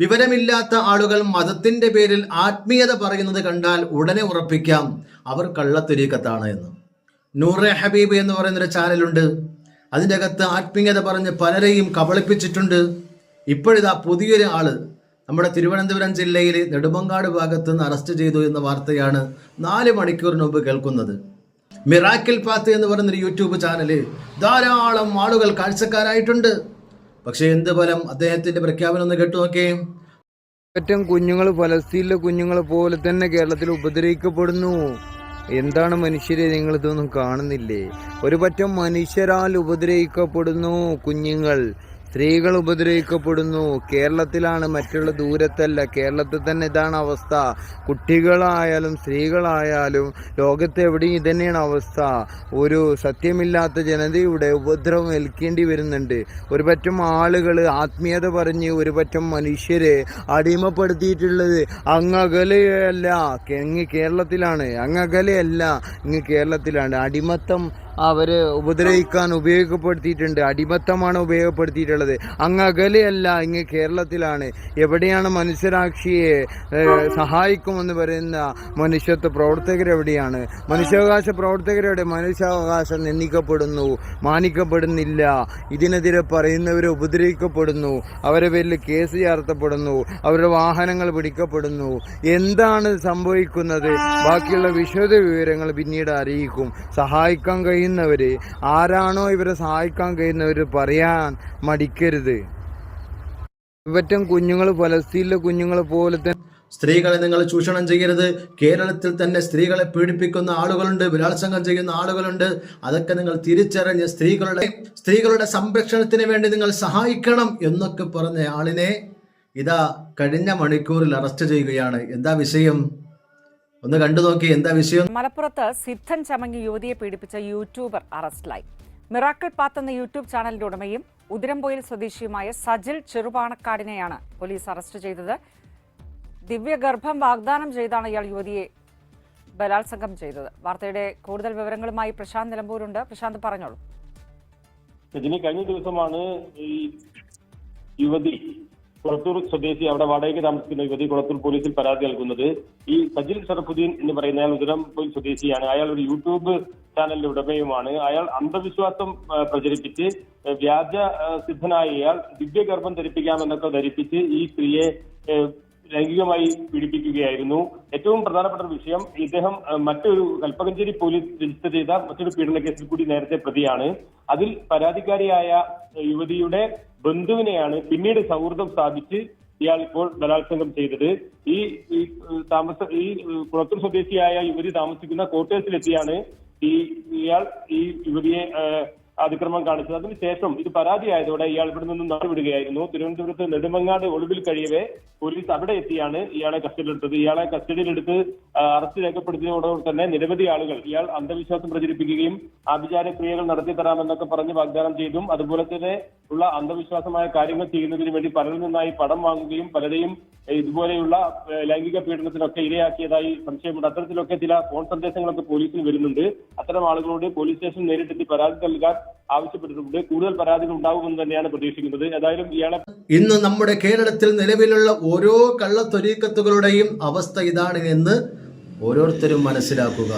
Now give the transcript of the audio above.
വിവരമില്ലാത്ത ആളുകൾ മതത്തിന്റെ പേരിൽ ആത്മീയത പറയുന്നത് കണ്ടാൽ ഉടനെ ഉറപ്പിക്കാം. അവർ കള്ളത്തൊരീക്കത്താണ് എന്ന്. നൂറെ ഹബീബ് എന്ന് പറയുന്നൊരു ചാനലുണ്ട്. അതിന്റെ അകത്ത് ആത്മീയത പറഞ്ഞ് പലരെയും കബളിപ്പിച്ചിട്ടുണ്ട്. ഇപ്പോഴിതാ പുതിയൊരു ആൾ നമ്മുടെ തിരുവനന്തപുരം ജില്ലയിൽ നെടുമങ്ങാട് ഭാഗത്ത് നിന്ന് അറസ്റ്റ് ചെയ്തു എന്ന വാർത്തയാണ് നാല് മണിക്കൂറിന് മുമ്പ് കേൾക്കുന്നത്. മിറാക്കിൽ പാത്ത് എന്ന് പറയുന്നൊരു യൂട്യൂബ് ചാനൽ ധാരാളം ആളുകൾ കാഴ്ചക്കാരായിട്ടുണ്ട്. പക്ഷേ എന്ത് ഫലം അദ്ദേഹത്തിന്റെ പ്രഖ്യാപനം ഒന്ന് കേട്ടു നോക്കേ. ഏറ്റവും കുഞ്ഞുങ്ങൾ ഫലസ്തീനിലെ കുഞ്ഞുങ്ങൾ പോലെ തന്നെ കേരളത്തിൽ ഉപദ്രവിക്കപ്പെടുന്നു. എന്താണ് മനുഷ്യരെ നിങ്ങൾ ഇതൊന്നും കാണുന്നില്ലേ? ഒരു പറ്റം മനുഷ്യരാൽ ഉപദ്രവിക്കപ്പെടുന്നു കുഞ്ഞുങ്ങൾ. സ്ത്രീകൾ ഉപദ്രവിക്കപ്പെടുന്നു. കേരളത്തിലാണ് മറ്റുള്ള ദൂരത്തല്ല. കേരളത്തിൽ തന്നെ ഇതാണ് അവസ്ഥ. കുട്ടികളായാലും സ്ത്രീകളായാലും ലോകത്ത് എവിടെയും ഇതന്നെയാണ് അവസ്ഥ. ഒരു സത്യമില്ലാത്ത ജനതയുടെ ഉപദ്രവം ഏൽക്കേണ്ടി വരുന്നുണ്ട്. ഒരുപറ്റം ആളുകൾ ആത്മീയത പറഞ്ഞ് ഒരുപറ്റം മനുഷ്യരെ അടിമപ്പെടുത്തിയിട്ടുള്ളത് അങ്ങകലയല്ല. ഇങ്ങ് കേരളത്തിലാണ്. അങ്ങകലയല്ല. ഇങ്ങ് കേരളത്തിലാണ്. അടിമത്തം അവരെ ഉപദ്രവിക്കാൻ ഉപയോഗപ്പെടുത്തിയിട്ടുണ്ട്. അടിമത്തമാണ് ഉപയോഗപ്പെടുത്തിയിട്ടുള്ളത്. അങ്ങ് അകലെയല്ല ഇങ്ങ് കേരളത്തിലാണ്. എവിടെയാണ് മനുഷ്യരാക്ഷിയെ സഹായിക്കുമെന്ന് പറയുന്ന മനുഷ്യത്വ പ്രവർത്തകരെവിടെയാണ് മനുഷ്യാവകാശ പ്രവർത്തകരുടെ മനുഷ്യാവകാശം നിന്ദിക്കപ്പെടുന്നു മാനിക്കപ്പെടുന്നില്ല. ഇതിനെതിരെ പറയുന്നവരെ ഉപദ്രവിക്കപ്പെടുന്നു അവരെ പേരിൽ കേസ് ചേർത്തപ്പെടുന്നു അവരുടെ വാഹനങ്ങൾ പിടിക്കപ്പെടുന്നു. എന്താണ് സംഭവിക്കുന്നത്? ബാക്കിയുള്ള വിശദ വിവരങ്ങൾ പിന്നീട് അറിയിക്കും. സഹായിക്കാൻ കഴിയുന്നവര് ആരാണോ ഇവരെ സഹായിക്കാൻ കഴിയുന്നവർ പറയാൻ മടിക്കരുത്. ഇവറ്റം കുഞ്ഞുങ്ങൾ ഫലസ്തീനിലെ കുഞ്ഞുങ്ങളെ പോലെ തന്നെ സ്ത്രീകളെ നിങ്ങൾ ചൂഷണം ചെയ്യരുത്. കേരളത്തിൽ തന്നെ സ്ത്രീകളെ പീഡിപ്പിക്കുന്ന ആളുകളുണ്ട് ബലാത്സംഗം ചെയ്യുന്ന ആളുകളുണ്ട്. അതൊക്കെ നിങ്ങൾ തിരിച്ചറിഞ്ഞ് സ്ത്രീകളുടെ സ്ത്രീകളുടെ സംരക്ഷണത്തിന് വേണ്ടി നിങ്ങൾ സഹായിക്കണം എന്നൊക്കെ പറഞ്ഞ ആളിനെ ഇതാ കഴിഞ്ഞ മണിക്കൂറിൽ അറസ്റ്റ് ചെയ്യുകയാണ്. എന്താ വിഷയം? ഒന്ന് കണ്ടു നോക്കി എന്താ വിഷയം? മലപ്പുറത്ത് സിദ്ധൻ ചമങ്ങി യുവതിയെ പീഡിപ്പിച്ച യൂട്യൂബർ അറസ്റ്റിലായി. മിറാക്കിൾ പാത്ത് എന്ന യൂട്യൂബ് ചാനലിന്റെ ഉടമയും ഉദിരംപൊയിൽ സ്വദേശിയുമായ സജിൽ ചെറുപാണക്കാടിനെയാണ് പോലീസ് അറസ്റ്റ് ചെയ്തത്. ദിവ്യഗർഭം വാഗ്ദാനം ചെയ്താണ് ഇയാൾ യുവതിയെ ബലാത്സംഗം ചെയ്തത്. വാർത്തയുടെ കൂടുതൽ വിവരങ്ങളുമായി പ്രശാന്ത് നിലമ്പൂരുണ്ട്. പ്രശാന്ത് പറഞ്ഞോളൂ. രജനി കഴിഞ്ഞ ദിവസമാണ് ഈ യുവതി കുളത്തൂർ സ്വദേശി അവിടെ വാടകയ്ക്ക് താമസിക്കുന്ന യുവതി കുളത്തൂർ പോലീസിൽ പരാതി നൽകുന്നത്. ഈ സജിൽ ഷറഫുദ്ദീൻ എന്ന് പറയുന്ന അയാൾ പോലീസ് സ്വദേശിയാണ്. അയാൾ ഒരു യൂട്യൂബ് ചാനലിന്റെ ഉടമയുമാണ്. അയാൾ അന്ധവിശ്വാസം പ്രചരിപ്പിച്ച് വ്യാജ സിദ്ധനായ ഇയാൾ ദിവ്യഗർഭം ധരിപ്പിക്കാമെന്നൊക്കെ ധരിപ്പിച്ച് ഈ സ്ത്രീയെ ലൈംഗികമായി പീഡിപ്പിക്കുകയായിരുന്നു. ഏറ്റവും പ്രധാനപ്പെട്ട ഒരു വിഷയം ഇദ്ദേഹം മറ്റൊരു കൽപ്പകഞ്ചേരി പോലീസ് രജിസ്റ്റർ ചെയ്ത മറ്റൊരു പീഡന കേസിൽ കൂടി നേരത്തെ പ്രതിയാണ്. അതിൽ പരാതിക്കാരിയായ യുവതിയുടെ ബന്ധുവിനെയാണ് പിന്നീട് സൗഹൃദം സ്ഥാപിച്ച് ഇയാൾ ഇപ്പോൾ ബലാത്സംഗം ചെയ്തത്. ഈ താമസ ഈ കുളത്തൂർ സ്വദേശിയായ യുവതി താമസിക്കുന്ന ക്വാർട്ടേഴ്സിലെത്തിയാണ് ഈ ഇയാൾ ഈ യുവതിയെ അതിക്രമം കാണിച്ചത്. അതിനുശേഷം ഇത് പരാതിയായതോടെ ഇയാൾ ഇവിടെ നിന്നും നടുവിടുകയായിരുന്നു തിരുവനന്തപുരത്ത് നെടുമങ്ങാട് ഒളിവിൽ കഴിയവേ പോലീസ് അവിടെ എത്തിയാണ് ഇയാളെ കസ്റ്റഡിയിലെടുത്തത്. ഇയാളെ കസ്റ്റഡിയിലെടുത്ത് അറസ്റ്റ് രേഖപ്പെടുത്തിയതോടൊപ്പം തന്നെ നിരവധി ആളുകൾ ഇയാൾ അന്ധവിശ്വാസം പ്രചരിപ്പിക്കുകയും ആഭിചാര ക്രിയകൾ നടത്തി തരാമെന്നൊക്കെ പറഞ്ഞ് വാഗ്ദാനം ചെയ്തും അതുപോലെ തന്നെ ഉള്ള അന്ധവിശ്വാസമായ കാര്യങ്ങൾ ചെയ്യുന്നതിന് വേണ്ടി പലരിൽ നിന്നായി പണം വാങ്ങുകയും പലരെയും ഇതുപോലെയുള്ള ലൈംഗിക പീഡനത്തിനൊക്കെ ഇരയാക്കിയതായി സംശയമുണ്ട്. അത്തരത്തിലൊക്കെ ചില ഫോൺ സന്ദേശങ്ങളൊക്കെ പോലീസിന് വരുന്നുണ്ട്. അത്തരം ആളുകളോട് പോലീസ് സ്റ്റേഷൻ നേരിട്ടെത്തി പരാതി നൽകാൻ ആവശ്യപ്പെട്ടിട്ടുണ്ട്. കൂടുതൽ പരാതികൾ ഉണ്ടാകുമെന്ന് തന്നെയാണ് പ്രതീക്ഷിക്കുന്നത്. ഏതായാലും ഇയാളെ ഇന്ന് നമ്മുടെ കേരളത്തിൽ നിലവിലുള്ള ഓരോ കള്ളത്തൊരീക്കത്തുകളുടെയും അവസ്ഥ ഇതാണ് എന്ന് ഓരോരുത്തരും മനസ്സിലാക്കുക.